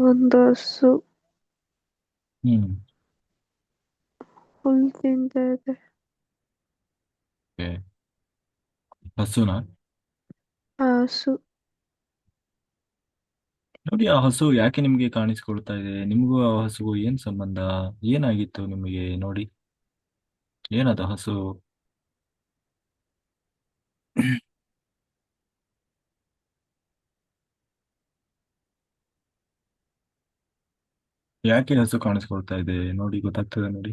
ಒಂದು ಹಸು ಹ್ಮ್ ಹುಲ್ ತಿಂತಾ ಇದೆ ಓಕೆ ಹಸುನಾ ಆ ಹಸು ನೋಡಿ ಆ ಹಸು ಯಾಕೆ ನಿಮ್ಗೆ ಕಾಣಿಸ್ಕೊಳ್ತಾ ಇದೆ ನಿಮಗೂ ಆ ಹಸುಗೂ ಏನ್ ಸಂಬಂಧ ಏನಾಗಿತ್ತು ನಿಮಗೆ ನೋಡಿ ಏನದ ಹಸು ಯಾಕೆ ಹಸು ಕಾಣಿಸ್ಕೊಳ್ತಾ ಇದೆ? ನೋಡಿ ಗೊತ್ತಾಗ್ತದೆ ನೋಡಿ.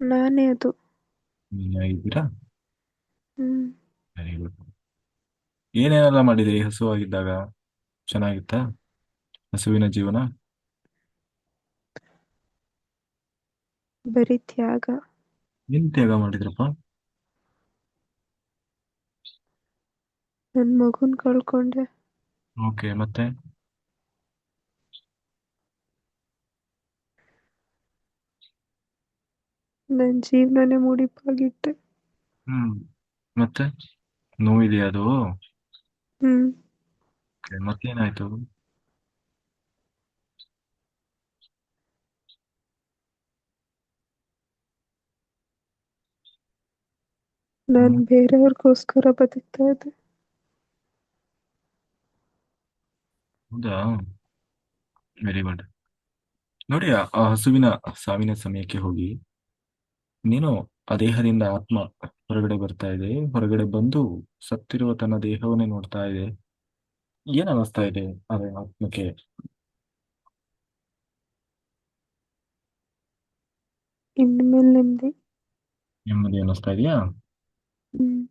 ನಾನೇ ಅದು. ಇದ್ದೀರಾ ಹ್ಮ್. Very good. ಏನೇನೆಲ್ಲ ಮಾಡಿದ್ರಿ ಹಸುವಾಗಿದ್ದಾಗ ಚೆನ್ನಾಗಿತ್ತಾ? ಹಸುವಿನ ಜೀವನ? ಬರೀ ತ್ಯಾಗ. ಏನ್ ತ್ಯಾಗ ಮಾಡಿದ್ರಪ್ಪ? ನನ್ ಮಗುನ್ ಕಳ್ಕೊಂಡೆ. ಓಕೆ ಮತ್ತೆ? ನನ್ ಜೀವನನೇ ಮುಡಿಪಾಗಿಟ್ಟೆ. ಹ್ಮ್ ಮತ್ತೆ? ನೋವಿದೆಯಾ ಅದು? ಹ್ಮ್. Okay, ಮತ್ತೇನಾಯ್ತು? ನಾನ್ ಹ್ಮ್ ಬೇರೆಯವ್ರಿಗೋಸ್ಕರ ಬದುಕ್ತಾ ಇದ್ದೆ. ಹೌದಾ? ವೆರಿ ಗುಡ್ ನೋಡಿ ಆ ಆ ಹಸುವಿನ ಸಾವಿನ ಸಮಯಕ್ಕೆ ಹೋಗಿ ನೀನು ಆ ದೇಹದಿಂದ ಆತ್ಮ ಹೊರಗಡೆ ಬರ್ತಾ ಇದೆ. ಹೊರಗಡೆ ಬಂದು ಸತ್ತಿರುವ ತನ್ನ ದೇಹವನ್ನೇ ನೋಡ್ತಾ ಇದೆ. ಏನ್ ಅನಿಸ್ತಾ ಇದೆ ಅದೇ ಆತ್ಮಕ್ಕೆ? ಇನ್ಮೇಲೆ ನೆಮ್ಮದಿ ನೆಮ್ಮದಿ ಅನ್ನಿಸ್ತಾ ಇದೆಯಾ? ಹ್ಮ್.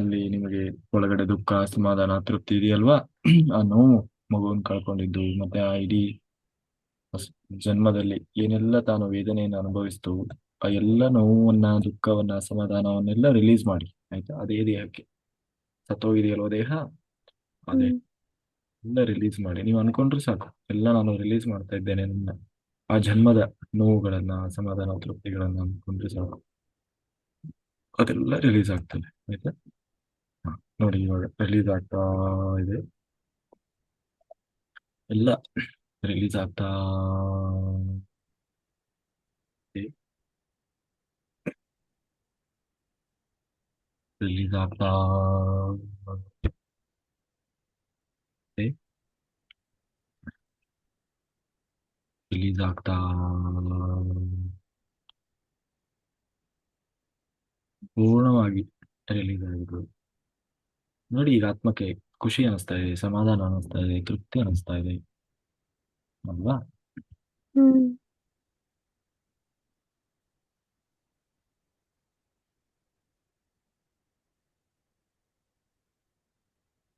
ಅಲ್ಲಿ ನಿಮಗೆ ಒಳಗಡೆ ದುಃಖ ಸಮಾಧಾನ ತೃಪ್ತಿ ಇದೆಯಲ್ವಾ? ಆ ನೋವು ಮಗುವನ್ನು ಕಳ್ಕೊಂಡಿದ್ದು ಮತ್ತೆ ಆ ಇಡೀ ಜನ್ಮದಲ್ಲಿ ಏನೆಲ್ಲ ತಾನು ವೇದನೆಯನ್ನು ಅನುಭವಿಸ್ತು ಆ ಎಲ್ಲ ನೋವನ್ನ ದುಃಖವನ್ನ ಅಸಮಾಧಾನವನ್ನೆಲ್ಲ ರಿಲೀಸ್ ಮಾಡಿ. ಆಯ್ತಾ? ಅದೇ ದೇಹಕ್ಕೆ ಸತ್ತೋಗಿದೆಯಲ್ವ ದೇಹ? ಅದೇ. ಎಲ್ಲ ರಿಲೀಸ್ ಮಾಡಿ. ನೀವು ಅನ್ಕೊಂಡ್ರೆ ಸಾಕು. ಎಲ್ಲ ನಾನು ರಿಲೀಸ್ ಮಾಡ್ತಾ ಇದ್ದೇನೆ ನನ್ನ ಆ ಜನ್ಮದ ನೋವುಗಳನ್ನ ಅಸಮಾಧಾನ ತೃಪ್ತಿಗಳನ್ನ ಅನ್ಕೊಂಡ್ರೆ ಸಾಕು. ಅದೆಲ್ಲ ರಿಲೀಸ್ ಆಗ್ತದೆ. ಆಯ್ತಾ? ನೋಡಿ ಇವಾಗ ರಿಲೀಸ್ ಆಗ್ತಾ ಇದೆ. ಎಲ್ಲ ರಿಲೀಸ್ ಆಗ್ತಾ ರಿಲೀಸ್ ಆಗ್ತಾ ರಿಲೀಸ್ ಆಗ್ತಾ ಪೂರ್ಣವಾಗಿ ರಿಲೀಸ್ ಆಗಿರೋದು ನೋಡಿ ಈಗ ಆತ್ಮಕ್ಕೆ ಖುಷಿ ಅನಿಸ್ತಾ ಇದೆ ಸಮಾಧಾನ ಅನಿಸ್ತಾ ಇದೆ ತೃಪ್ತಿ ಅನಿಸ್ತಾ ಇದೆ. ಅಲ್ವಾ? ಹಾಗೆ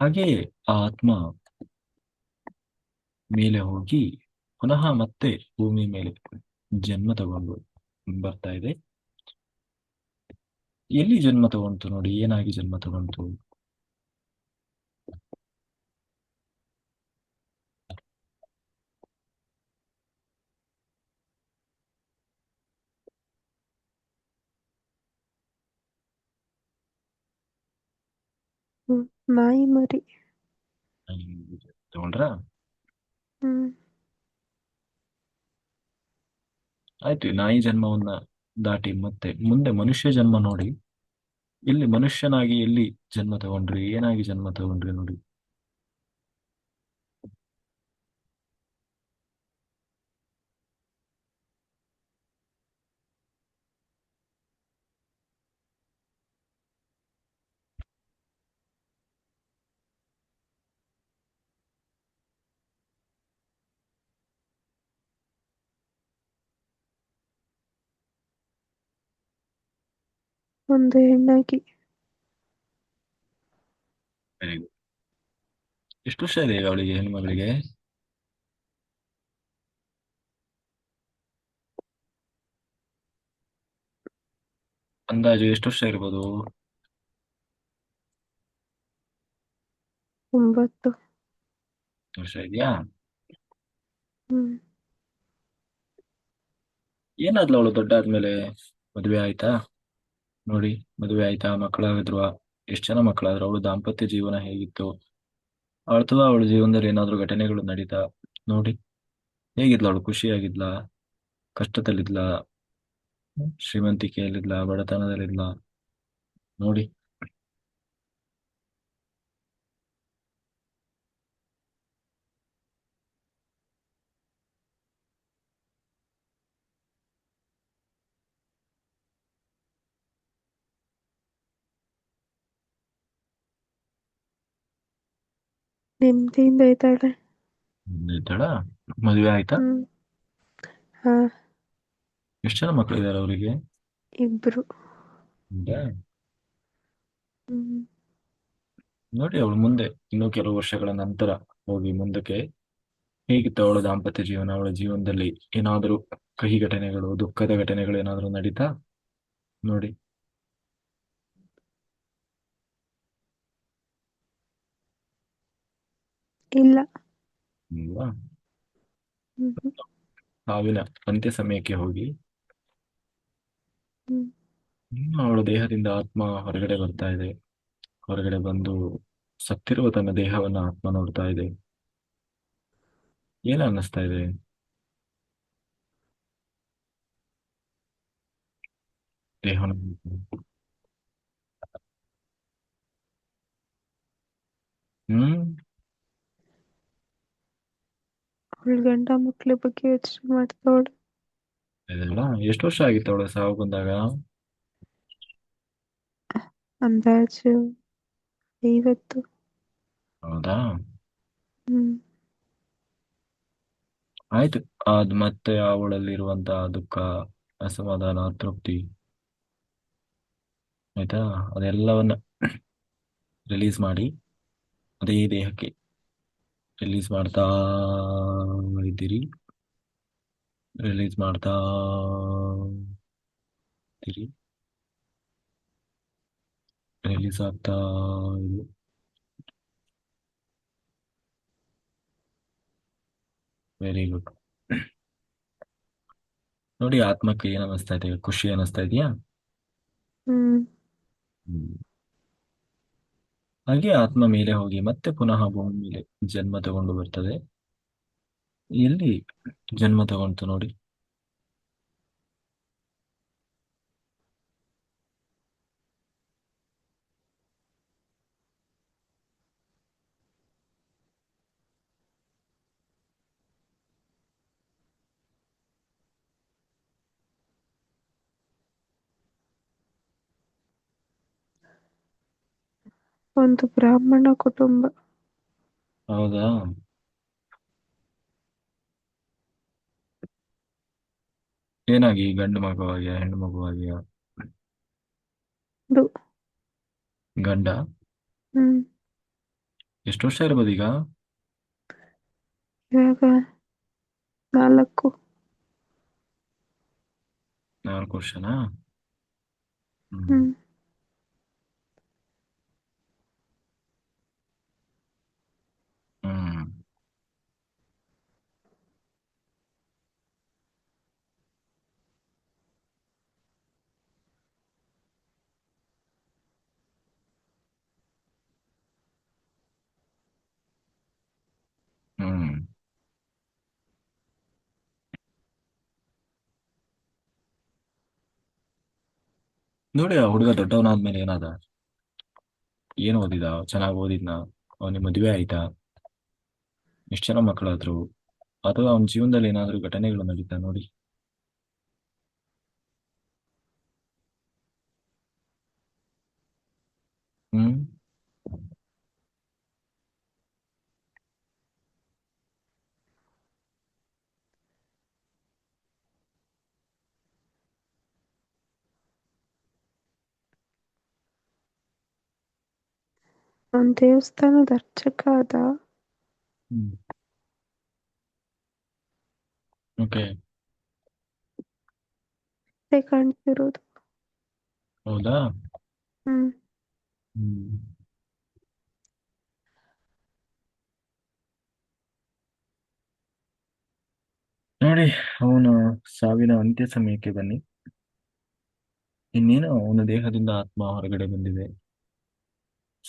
ಹಾಗೆಯೇ ಆ ಆತ್ಮ ಮೇಲೆ ಹೋಗಿ ಪುನಃ ಮತ್ತೆ ಭೂಮಿ ಮೇಲೆ ಜನ್ಮ ತಗೊಂಡು ಬರ್ತಾ ಇದೆ. ಎಲ್ಲಿ ಜನ್ಮ ತಗೊಂತು ನೋಡಿ ಏನಾಗಿ ಜನ್ಮ ತಗೊಂತು ಹ್ಮ್ ನಾಯಿ ಮರಿ ತಗೊಂಡ್ರಾ? ಹ್ಮ್. ಆಯ್ತು ನಾಯಿ ಜನ್ಮವನ್ನ ದಾಟಿ ಮತ್ತೆ ಮುಂದೆ ಮನುಷ್ಯ ಜನ್ಮ ನೋಡಿ ಇಲ್ಲಿ ಮನುಷ್ಯನಾಗಿ ಎಲ್ಲಿ ಜನ್ಮ ತಗೊಂಡ್ರಿ ಏನಾಗಿ ಜನ್ಮ ತಗೊಂಡ್ರಿ ನೋಡಿ. ಒಂದು ಹೆಣ್ಣಾಗಿ. ವೆರಿ ಗುಡ್ ಎಷ್ಟು ವರ್ಷ ಇದೆ ಈಗ ಅವಳಿಗೆ ಹೆಣ್ಮಗಳಿಗೆ ಅಂದಾಜು ಎಷ್ಟು ವರ್ಷ ಇರ್ಬೋದು? ಒಂಬತ್ತು. ವರ್ಷ ಇದೆಯಾ? ಹ್ಮ್. ಏನಾದ್ಲು ಅವಳು ದೊಡ್ಡ ಆದ್ಮೇಲೆ ಮದುವೆ ಆಯ್ತಾ? ನೋಡಿ, ಮದುವೆ ಆಯ್ತಾ? ಮಕ್ಕಳಾಗಿದ್ರು ಎಷ್ಟು ಜನ ಮಕ್ಕಳಾದ್ರು? ಅವಳು ದಾಂಪತ್ಯ ಜೀವನ ಹೇಗಿತ್ತು? ಅಥವಾ ಅವಳ ಜೀವನದಲ್ಲಿ ಏನಾದ್ರು ಘಟನೆಗಳು ನಡೀತಾ? ನೋಡಿ. ಹೇಗಿದ್ಲ? ಅವಳು ಖುಷಿಯಾಗಿದ್ಲಾ? ಕಷ್ಟದಲ್ಲಿದ್ಲಾ? ಶ್ರೀಮಂತಿಕೆಯಲ್ಲಿದ್ಲ? ಬಡತನದಲ್ಲಿದ್ಲ? ನೋಡಿ. ನೆಮ್ಮದಿಯಿಂದ ಇದ್ದಾಳೆ ಇದ್ದಾಳ? ಮದುವೆ ಆಯ್ತಾ? ಹ್ಮ್. ಹಾ. ಎಷ್ಟು ಜನ ಮಕ್ಕಳು ಇದ್ದಾರೆ ಅವರಿಗೆ? ಇಬ್ರು. ಹ್ಮ್. ನೋಡಿ ಅವಳು ಮುಂದೆ ಇನ್ನೂ ಕೆಲವು ವರ್ಷಗಳ ನಂತರ ಹೋಗಿ ಮುಂದಕ್ಕೆ. ಹೇಗಿತ್ತು ಅವಳ ದಾಂಪತ್ಯ ಜೀವನ ಅವಳ ಜೀವನದಲ್ಲಿ ಏನಾದರೂ ಕಹಿ ಘಟನೆಗಳು ದುಃಖದ ಘಟನೆಗಳು ಏನಾದರೂ ನಡೀತಾ? ನೋಡಿ. ಇಲ್ಲ. ಹ್ಮ್. ಸಾವಿನ ಅಂತ್ಯ ಸಮಯಕ್ಕೆ ಹೋಗಿ. ಹ್ಮ್. ಇನ್ನು ಅವಳ ದೇಹದಿಂದ ಆತ್ಮ ಹೊರಗಡೆ ಬರ್ತಾ ಇದೆ. ಹೊರಗಡೆ ಬಂದು ಸತ್ತಿರುವ ತನ್ನ ದೇಹವನ್ನ ಆತ್ಮ ನೋಡ್ತಾ ಇದೆ. ಏನ ಅನ್ನಿಸ್ತಾ ಇದೆ. ಹ್ಮ್? ಅವಳ ಗಂಡ ಮಕ್ಳ ಬಗ್ಗೆ ಯೋಚನೆ ಮಾಡ್ತಾವಳು ಇದೆಲ್ಲ ಎಷ್ಟು ವರ್ಷ ಆಗಿತ್ತು ಅವಳ ಸಾವು ಬಂದಾಗ? ಅಂದಾಜು ಐವತ್ತು. ಹೌದಾ? ಹ್ಮ್. ಆಯ್ತು ಅದ್ ಮತ್ತೆ ಅವಳಲ್ಲಿರುವಂತ ದುಃಖ ಅಸಮಾಧಾನ ತೃಪ್ತಿ ಆಯ್ತಾ? ಅದೆಲ್ಲವನ್ನ ರಿಲೀಸ್ ಮಾಡಿ ಅದೇ ದೇಹಕ್ಕೆ. ರಿಲೀಸ್ ಮಾಡ್ತಾ ಇದ್ದೀರಿ. ರಿಲೀಸ್ ಮಾಡ್ತಾ ಇದ್ದೀರಿ. ರಿಲೀಸ್ ಆಗ್ತಾ ಇದೆ. ವೆರಿ ಗುಡ್ ನೋಡಿ ಆತ್ಮಕ್ಕೆ ಏನ್ ಅನಿಸ್ತಾ ಇದೆ? ಖುಷಿ ಅನಿಸ್ತಾ ಇದೆಯಾ? ಹ್ಮ್. ಹಾಗೆ ಆತ್ಮ ಮೇಲೆ ಹೋಗಿ ಮತ್ತೆ ಪುನಃ ಭೂಮಿ ಮೇಲೆ ಜನ್ಮ ತಗೊಂಡು ಬರ್ತದೆ. ಎಲ್ಲಿ ಜನ್ಮ ತಗೊಂತು ನೋಡಿ? ಒಂದು ಬ್ರಾಹ್ಮಣ ಕುಟುಂಬ. ಹೌದಾ? ಏನಾಗಿ ಗಂಡು ಮಗುವಾಗಿಯ ಹೆಣ್ಣು ಮಗುವಾಗಿಯಾ ಇದು ಗಂಡ? ಹ್ಮ್. ಎಷ್ಟು ವರ್ಷ ಇರ್ಬೋದು ಈಗ? ಇವಾಗ ನಾಲ್ಕು. ನಾಲ್ಕು ವರ್ಷನಾ? ಹ್ಮ್. ಹ್ಮ್. ಹ್ಮ್. ನೋಡಿ ಆ ಹುಡುಗ ದೊಡ್ಡವನಾದ್ಮೇಲೆ ಏನಾದ? ಏನ್ ಓದಿದ? ಚೆನ್ನಾಗಿ ಓದಿದ್ನ? ಅವನಿಗೆ ಮದುವೆ ಆಯ್ತಾ? ಎಷ್ಟು ಜನ ಮಕ್ಕಳಾದ್ರು ಅಥವಾ ಅವನ ಜೀವನದಲ್ಲಿ ಏನಾದ್ರು ಘಟನೆಗಳು ನಡೀತಾ ನೋಡಿ ಹ್ಮ್ ಅವನ್ ದೇವಸ್ಥಾನದ ಅರ್ಚಕ ಅದ ಓಕೆ ಕಾಣ್ತಿರೋದು ಹೌದಾ ಹ್ಮ್ ನೋಡಿ ಅವನು ಸಾವಿನ ಅಂತ್ಯ ಸಮಯಕ್ಕೆ ಬನ್ನಿ. ಇನ್ನೇನು ಅವನ ದೇಹದಿಂದ ಆತ್ಮ ಹೊರಗಡೆ ಬಂದಿದೆ.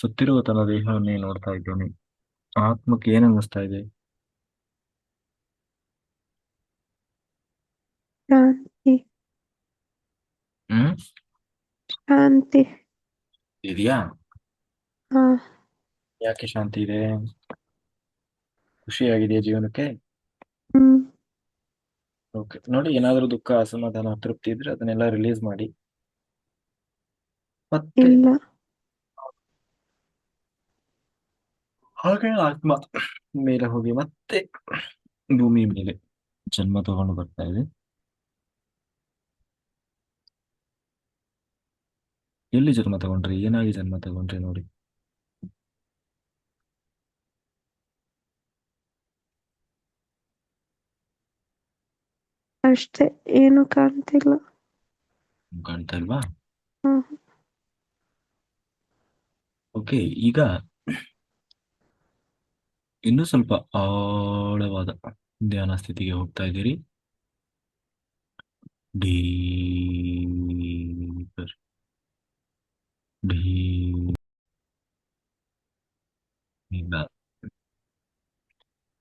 ಸತ್ತಿರುವ ತನ್ನ ದೇಹವನ್ನೇ ನೋಡ್ತಾ ಇದ್ದಾನೆ. ಆತ್ಮಕ್ಕೆ ಏನನ್ನಿಸ್ತಾ ಇದೆ? ಹ್ಮ್? ಶಾಂತಿ. ಇದೆಯಾ? ಯಾಕೆ ಶಾಂತಿ ಇದೆ? ಖುಷಿಯಾಗಿದೆಯಾ ಜೀವನಕ್ಕೆ? ಓಕೆ ನೋಡಿ ಏನಾದ್ರೂ ದುಃಖ ಅಸಮಾಧಾನ ತೃಪ್ತಿ ಇದ್ರೆ ಅದನ್ನೆಲ್ಲ ರಿಲೀಸ್ ಮಾಡಿ. ಮತ್ತೆ ಹಾಗೆ ಆತ್ಮ ಮೇಲೆ ಹೋಗಿ ಮತ್ತೆ ಭೂಮಿ ಮೇಲೆ ಜನ್ಮ ತಗೊಂಡು ಬರ್ತಾ ಇದೆ. ಎಲ್ಲಿ ಜನ್ಮ ತಗೊಂಡ್ರಿ? ಏನಾಗಿ ಜನ್ಮ ತಗೊಂಡ್ರಿ ನೋಡಿ. ಅಷ್ಟೇ ಏನು ಕಾಣ್ತಿಲ್ಲ. ಕಾಣ್ತಾ ಇಲ್ವಾ? ಓಕೆ ಈಗ ಇನ್ನೂ ಸ್ವಲ್ಪ ಆಳವಾದ ಧ್ಯಾನ ಸ್ಥಿತಿಗೆ ಹೋಗ್ತಾ ಇದ್ದೀರಿ. ಡೀಪರ್ ಡೀಪ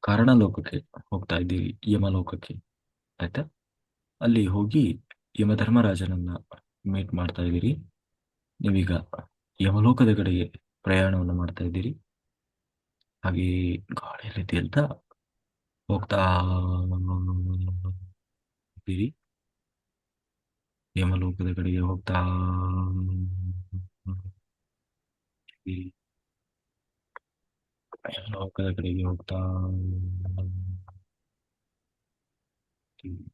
ಕಾರಣ ಲೋಕಕ್ಕೆ ಹೋಗ್ತಾ ಇದ್ದೀರಿ, ಯಮಲೋಕಕ್ಕೆ. ಆಯ್ತಾ? ಅಲ್ಲಿ ಹೋಗಿ ಯಮಧರ್ಮರಾಜನನ್ನ ಮೀಟ್ ಮಾಡ್ತಾ ಇದ್ದೀರಿ. ನೀವೀಗ ಯಮಲೋಕದ ಕಡೆಗೆ ಪ್ರಯಾಣವನ್ನು ಮಾಡ್ತಾ ಇದ್ದೀರಿ. ಹಾಗೆ ಗಾಳಿಯಲ್ಲಿ ತೇಲ್ತಾ ಹೋಗ್ತಾ ಇದ್ದೀವಿ ಯಮಲೋಕದ ಕಡೆಗೆ ಹೋಗ್ತಾ. ಯಮಲೋಕದ ಕಡೆಗೆ ಹೋಗ್ತಾ ಇದ್ದೀರಿ.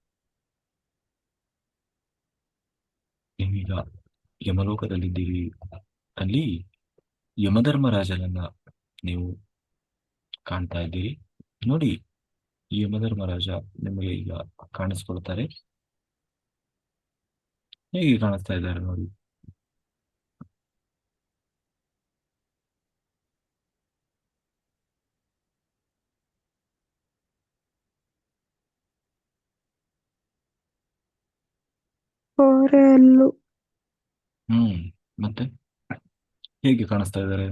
ನೀವೀಗ ಯಮಲೋಕದಲ್ಲಿದ್ದೀರಿ ಅಲ್ಲಿ ಯಮಧರ್ಮರಾಜನನ್ನ ನೀವು ಕಾಣ್ತಾ ಇದ್ದೀರಿ ನೋಡಿ ಈ ಯಮಧರ್ಮರಾಜ ನಿಮಗೆ ಈಗ ಕಾಣಿಸ್ಕೊಳ್ತಾರೆ. ಹೇಗೆ ಕಾಣಿಸ್ತಾ ಇದ್ದಾರೆ ನೋಡಿ. ಹ್ಮ್ ಮತ್ತೆ? ಹೇಗೆ ಕಾಣಿಸ್ತಾ ಇದ್ದಾರೆ?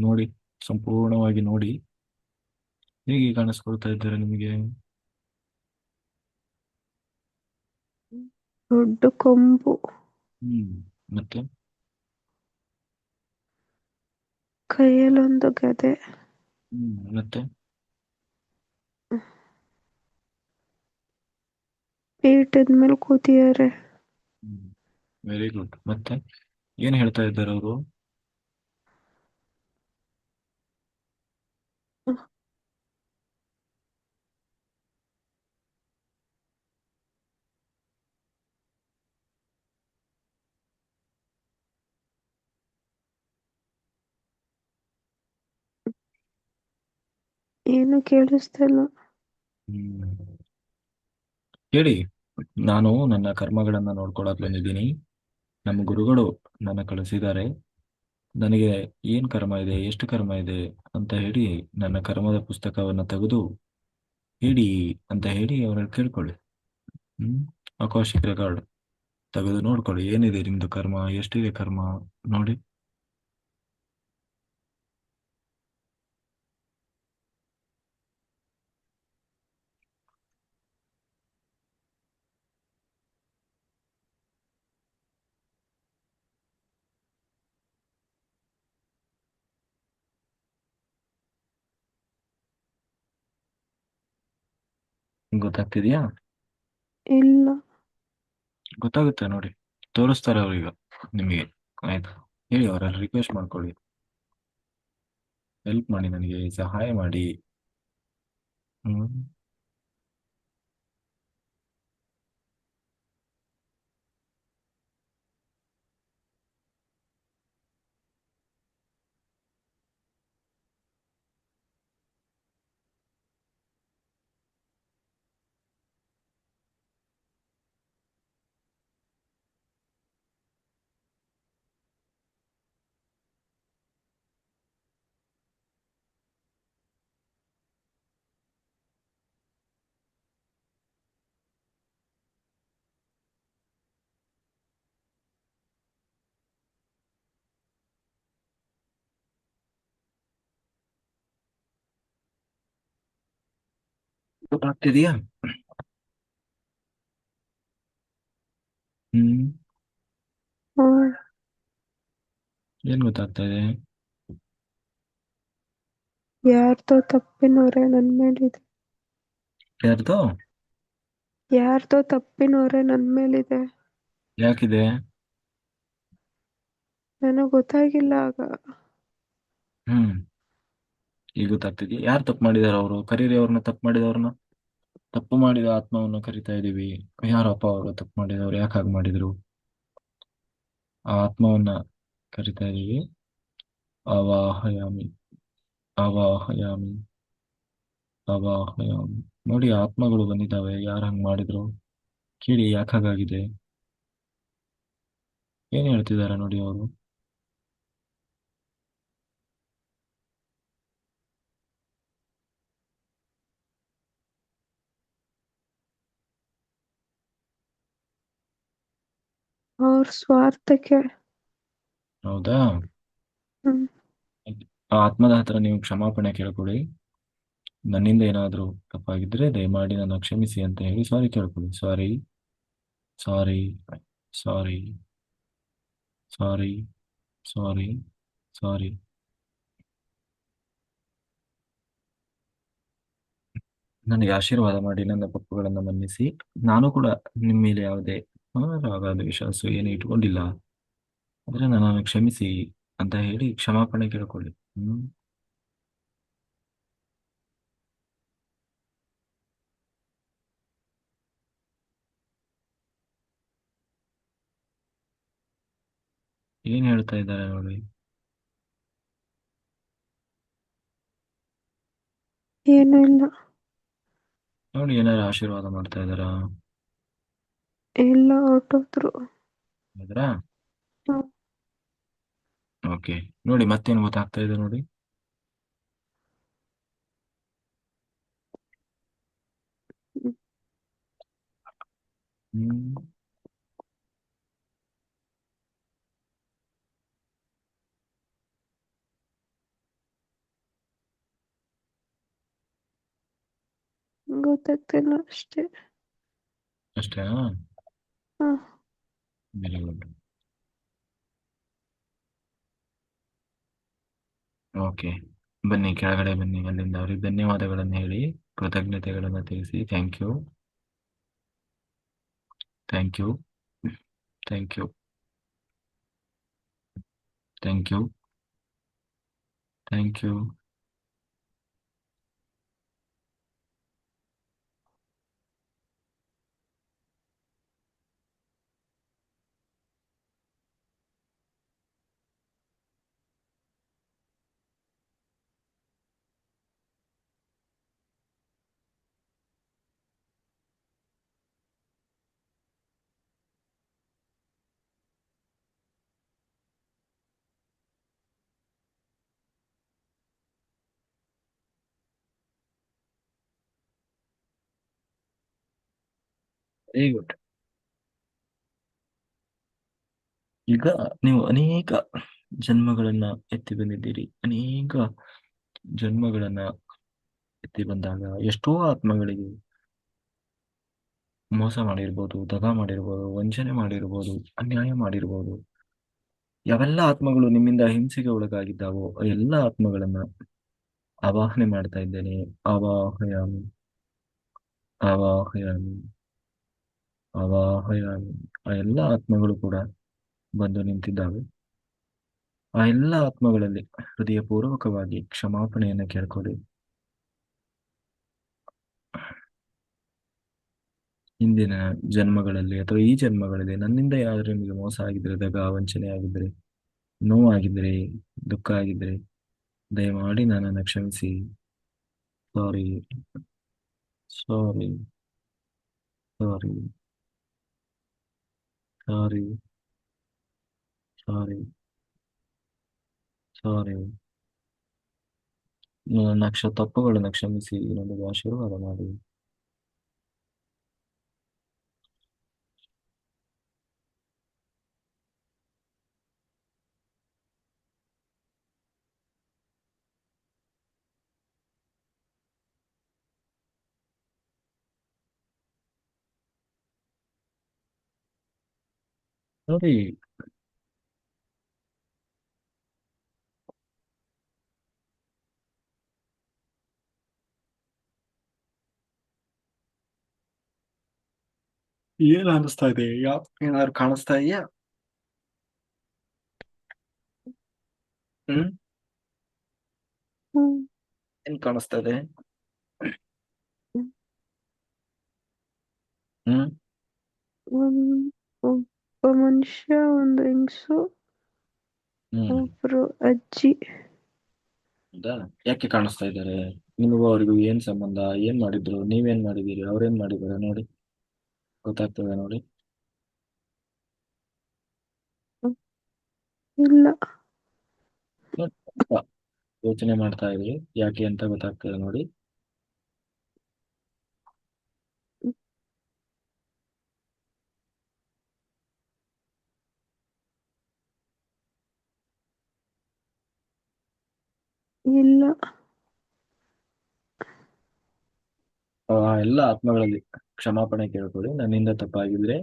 ನೋಡಿ ಸಂಪೂರ್ಣವಾಗಿ ನೋಡಿ. ಹೇಗೆ ಕಾಣಿಸ್ಕೊಳ್ತಾ ಇದ್ದಾರೆ ನಿಮಗೆ? ದೊಡ್ಡ ಕೊಂಬು. ಹ್ಮ್ ಮತ್ತೆ? ಕೈಯಲ್ಲೊಂದು ಗದೆ. ಹ್ಮ್ ಮತ್ತೆ? ಪೀಠದ ಮೇಲೆ ಕೂತಿದ್ದಾರೆ. ವೆರಿ ಗುಡ್ ಮತ್ತೆ? ಏನ್ ಹೇಳ್ತಾ ಇದ್ದಾರೆ ಅವರು? ಏನು ಕೇಳಿಸ್ತಿಲ್ಲ. ಕೇಳಿ, ನಾನು ನನ್ನ ಕರ್ಮಗಳನ್ನ ನೋಡ್ಕೊಳಕ್ ಬಂದಿದ್ದೀನಿ. ನಮ್ಮ ಗುರುಗಳು ನನ್ನ ಕಳಿಸಿದ್ದಾರೆ. ನನಗೆ ಏನ್ ಕರ್ಮ ಇದೆ, ಎಷ್ಟು ಕರ್ಮ ಇದೆ ಅಂತ ಹೇಳಿ ನನ್ನ ಕರ್ಮದ ಪುಸ್ತಕವನ್ನ ತೆಗೆದು ಹೇಳಿ ಅಂತ ಹೇಳಿ ಅವರನ್ನ ಕೇಳ್ಕೊಳ್ಳಿ. ಹ್ಮ್, ಆಕಾಶಿಕ ರೆಕಾರ್ಡ್ ತೆಗೆದು ನೋಡ್ಕೊಳ್ಳಿ. ಏನಿದೆ ನಿಮ್ದು ಕರ್ಮ, ಎಷ್ಟಿದೆ ಕರ್ಮ, ನೋಡಿ. ಗೊತ್ತಾಗ್ತಿದ್ಯಾ? ಇಲ್ಲ. ಗೊತ್ತಾಗುತ್ತೆ ನೋಡಿ. ತೋರಿಸ್ತಾರೆ ಅವ್ರೀಗ ನಿಮಗೆ. ಆಯ್ತು? ಹೇಳಿ ಅವರಲ್ಲಿ ರಿಕ್ವೆಸ್ಟ್ ಮಾಡ್ಕೊಳ್ಳಿ. ಹೆಲ್ಪ್ ಮಾಡಿ ನನಗೆ ಸಹಾಯ ಮಾಡಿ. ಹ್ಮ್. ಗೊತ್ತಾಗ್ತಿದೆಯಾ? ಹ್ಮ್. ಹ್ಮ್. ಏನ್ ಗೊತ್ತಾಗ್ತಾ ಇದೆ? ಯಾರ್ದೋ ತಪ್ಪಿನವ್ರೆ ನನ್ ಮೇಲಿದೆ. ಯಾರ್ದೋ? ಯಾರ್ದೋ ತಪ್ಪಿನವ್ರೆ ನನ್ ಮೇಲಿದೆ. ಯಾಕಿದೆ? ನನಗ್ ಗೊತ್ತಾಗಿಲ್ಲ ಆಗ. ಹ್ಮ್. ಈಗ ಗೊತ್ತಾಗ್ತಿದ್ಯಾ ಯಾರು ತಪ್ಪು ಮಾಡಿದಾರ ಅವರು? ಕರೀರಿ ಅವ್ರನ್ನ ತಪ್ಪು ಮಾಡಿದವ್ರನ್ನ. ತಪ್ಪು ಮಾಡಿದ ಆತ್ಮವನ್ನು ಕರಿತಾ ಇದೀವಿ ಯಾರಪ್ಪ ಅವರು ತಪ್ಪು ಮಾಡಿದವರು, ಯಾಕೆ ಹಾಗೆ ಮಾಡಿದ್ರು? ಆ ಆತ್ಮವನ್ನ ಕರಿತಾ ಇದ್ದೀವಿ. ಅವಾಹಯಾಮಿ ಅವಾಹಯಾಮಿ ಅವಾಹಯಾಮಿ. ನೋಡಿ, ಆತ್ಮಗಳು ಬಂದಿದ್ದಾವೆ. ಯಾರು ಹಂಗ್ ಮಾಡಿದ್ರು? ಕೇಳಿ, ಯಾಕೆ ಹಾಗಾಗಿದೆ? ಏನ್ ಹೇಳ್ತಿದ್ದಾರೆ ನೋಡಿ ಅವರು? ಅವ್ರ ಸ್ವಾರ್ಥಕ್ಕೆ ಹೌದಾ ಹ್ಮ್ ಆ ಆತ್ಮದ ಹತ್ರ ನೀವು ಕ್ಷಮಾಪಣೆ ಕೇಳ್ಕೊಳ್ಳಿ. ನನ್ನಿಂದ ಏನಾದರೂ ತಪ್ಪಾಗಿದ್ರೆ ದಯಮಾಡಿ ನನ್ನ ಕ್ಷಮಿಸಿ ಅಂತ ಹೇಳಿ ಸಾರಿ ಕೇಳ್ಕೊಳ್ಳಿ. ಸಾರಿ ಸಾರಿ ಸಾರಿ ಸಾರಿ ಸಾರಿ ಸಾರಿ ನನಗೆ ಆಶೀರ್ವಾದ ಮಾಡಿ ನನ್ನ ತಪ್ಪುಗಳನ್ನು ಮನ್ನಿಸಿ. ನಾನು ಕೂಡ ನಿಮ್ಮ ಮೇಲೆ ಯಾವುದೇ ರಾಗ ವಿಶ್ವಾಸ ಏನು ಇಟ್ಕೊಂಡಿಲ್ಲ ಆದರೆ ನನ್ನನ್ನು ಕ್ಷಮಿಸಿ ಅಂತ ಹೇಳಿ ಕ್ಷಮಾಪಣೆ ಕೇಳ್ಕೊಳ್ಳಿ. ಹ್ಮ್. ಏನ್ ಹೇಳ್ತಾ ಇದ್ದಾರೆ ನೋಡಿ? ಏನೂ ಇಲ್ಲ. ನೋಡಿ ಏನಾರ ಆಶೀರ್ವಾದ ಮಾಡ್ತಾ ಇದ್ದಾರಾ? ಇಲ್ಲ ಹೊರಟೋದ್ರು ಹೌದ್ರಾ ಹ್ಮ್. ಓಕೆ. ನೋಡಿ ಮತ್ತೇನು ಗೊತ್ತಾಗ್ತಾ ಇದೆ ನೋಡಿ. ಹ್ಮ್. ಗೊತ್ತಾಗ್ತಿಲ್ಲ ಅಷ್ಟೇ. ಅಷ್ಟೇನಾ ಹ ವೆರಿ ಗುಡ್ ಓಕೆ ಬನ್ನಿ ಕೆಳಗಡೆ ಬನ್ನಿ ಅಲ್ಲಿಂದ ಅವ್ರಿಗೆ ಧನ್ಯವಾದಗಳನ್ನು ಹೇಳಿ ಕೃತಜ್ಞತೆಗಳನ್ನು ತಿಳಿಸಿ thank you thank you thank you thank you thank you very good ಈಗ ನೀವು ಅನೇಕ ಜನ್ಮಗಳನ್ನ ಎತ್ತಿ ಬಂದಿದ್ದೀರಿ. ಅನೇಕ ಜನ್ಮಗಳನ್ನ ಎತ್ತಿ ಬಂದಾಗ ಎಷ್ಟೋ ಆತ್ಮಗಳಿಗೆ ಮೋಸ ಮಾಡಿರ್ಬೋದು, ದಗ ಮಾಡಿರ್ಬೋದು, ವಂಚನೆ ಮಾಡಿರ್ಬೋದು, ಅನ್ಯಾಯ ಮಾಡಿರ್ಬೋದು. ಯಾವೆಲ್ಲ ಆತ್ಮಗಳು ನಿಮ್ಮಿಂದ ಹಿಂಸೆಗೆ ಒಳಗಾಗಿದ್ದಾವೋ ಎಲ್ಲ ಆತ್ಮಗಳನ್ನ ಆವಾಹನೆ ಮಾಡ್ತಾ ಇದ್ದೇನೆ. ಆವಾಹಯಾಮಿ ಆವಾಹಯಾಮಿ ಆವಾಹಯಾಮಿ ಆ ಎಲ್ಲ ಆತ್ಮಗಳು ಕೂಡ ಬಂದು ನಿಂತಿದ್ದಾವೆ. ಆ ಎಲ್ಲ ಆತ್ಮಗಳಲ್ಲಿ ಹೃದಯಪೂರ್ವಕವಾಗಿ ಕ್ಷಮಾಪಣೆಯನ್ನು ಕೇಳ್ಕೊಳ್ಳಿ ಹಿಂದಿನ ಜನ್ಮಗಳಲ್ಲಿ ಅಥವಾ ಈ ಜನ್ಮಗಳಲ್ಲಿ ನನ್ನಿಂದ ಯಾರು ನಿಮಗೆ ಮೋಸ ಆಗಿದ್ರೆ, ದಗ, ವಂಚನೆ ಆಗಿದ್ರೆ, ನೋವಾಗಿದ್ರೆ, ದುಃಖ ಆಗಿದ್ರೆ, ದಯಮಾಡಿ ನನ್ನನ್ನು ಕ್ಷಮಿಸಿ. ಸಾರಿ. ಸಾರಿ. ಸಾರಿ. ಸಾರಿ ಸಾರಿ ಸಾರಿ ನಕ್ಷ ಕ್ಷ ತಪ್ಪುಗಳನ್ನು ಕ್ಷಮಿಸಿ ಇನ್ನೊಂದು ಆಶೀರ್ವಾದ ಮಾಡಿ. ನೋಡಿ ಏನ್ ಅನಿಸ್ತಾ ಇದೆ ಯಾ ಏನಾದ್ರು ಕಾಣಿಸ್ತಾ ಇದೆಯಾ ಹ್ಮ್ ಹ್ಮ್ ಏನ್ ಕಾಣಿಸ್ತಾ ಇದೆ ಹ್ಮ್. ಒಬ್ಬ ಮನುಷ್ಯ ಒಂದು ಹೆಂಗಸು ಹ್ಮ್. ಒಬ್ರು ಅಜ್ಜಿ. ಹೌದಾ? ಯಾಕೆ ಕಾಣಿಸ್ತಾ ಇದ್ದಾರೆ? ನಿಮಗೂ ಅವರಿಗೂ ಏನ್ ಸಂಬಂಧ? ಏನ್ ಮಾಡಿದ್ರು? ನೀವೇನ್ ಮಾಡಿದೀರಿ ಅವ್ರೇನ್ ಮಾಡಿದಾರೆ ನೋಡಿ. ಗೊತ್ತಾಗ್ತದೆ ನೋಡಿ. ಇಲ್ಲ. ಯೋಚನೆ ಮಾಡ್ತಾ ಇರಿ ಯಾಕೆ ಅಂತ ಗೊತ್ತಾಗ್ತದೆ ನೋಡಿ. ಇಲ್ಲ. ಆ, ಎಲ್ಲ ಆತ್ಮಗಳಲ್ಲಿ ಕ್ಷಮಾಪಣೆ ಕೇಳ್ಕೊಳ್ಳಿ. ನನ್ನಿಂದ ತಪ್ಪಾಗಿದ್ರೆ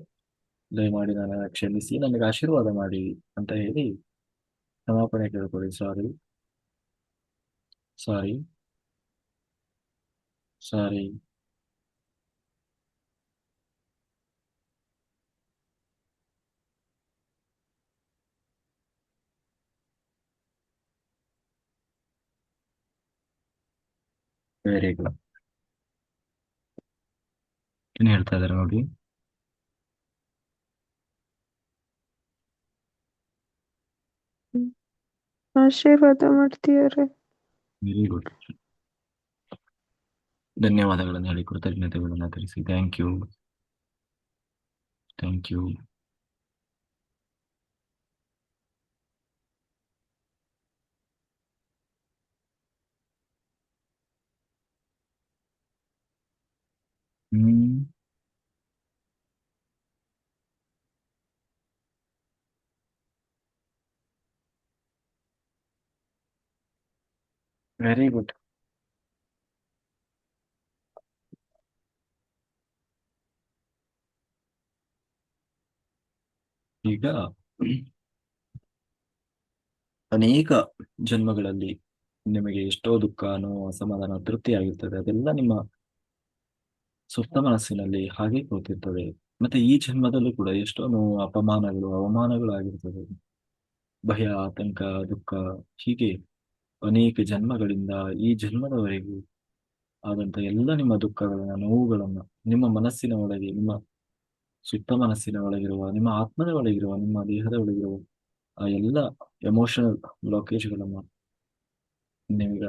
ದಯಮಾಡಿ ನನ್ನ ಕ್ಷಮಿಸಿ, ನನಗೆ ಆಶೀರ್ವಾದ ಮಾಡಿ ಅಂತ ಹೇಳಿ ಕ್ಷಮಾಪಣೆ ಕೇಳ್ಕೊಳ್ಳಿ. ಸಾರಿ ಸಾರಿ ಸಾರಿ ವೆರಿ ಗುಡ್ ಏನ್ ಹೇಳ್ತಾ ಇದಾರೆ ನೋಡಿ? ಆಶೀರ್ವಾದ ಮಾಡ್ತೀಯಾರೆ ವೆರಿ ಗುಡ್ ಧನ್ಯವಾದಗಳನ್ನು ಹೇಳಿ ಕೃತಜ್ಞತೆಗಳನ್ನು ತಿಳಿಸಿ. Thank you thank you hmm very good ಈಗ ಅನೇಕ ಜನ್ಮಗಳಲ್ಲಿ ನಿಮಗೆ ಎಷ್ಟೋ ದುಃಖ ನೋವು ಅಸಮಾಧಾನ ತೃಪ್ತಿ ಆಗಿರ್ತದೆ. ಅದೆಲ್ಲ ನಿಮ್ಮ ಸುಪ್ತ ಮನಸ್ಸಿನಲ್ಲಿ ಹಾಗೆ ಕೂತಿರ್ತದೆ ಮತ್ತೆ ಈ ಜನ್ಮದಲ್ಲೂ ಕೂಡ ಎಷ್ಟೋ ನೋವು ಅಪಮಾನಗಳು ಅವಮಾನಗಳು ಆಗಿರ್ತದೆ. ಭಯ ಆತಂಕ ದುಃಖ ಹೀಗೆ ಅನೇಕ ಜನ್ಮಗಳಿಂದ ಈ ಜನ್ಮದವರೆಗೂ ಆದಂತ ಎಲ್ಲ ನಿಮ್ಮ ದುಃಖಗಳನ್ನ, ನೋವುಗಳನ್ನ, ನಿಮ್ಮ ಮನಸ್ಸಿನ ಒಳಗೆ, ನಿಮ್ಮ ಸುತ್ತ ಮನಸ್ಸಿನ ಒಳಗಿರುವ, ನಿಮ್ಮ ಆತ್ಮದ ಒಳಗಿರುವ, ನಿಮ್ಮ ದೇಹದ ಒಳಗಿರುವ ಆ ಎಲ್ಲ ಎಮೋಷನಲ್ ಬ್ಲಾಕೇಜ್ಗಳನ್ನ ನೀವೀಗ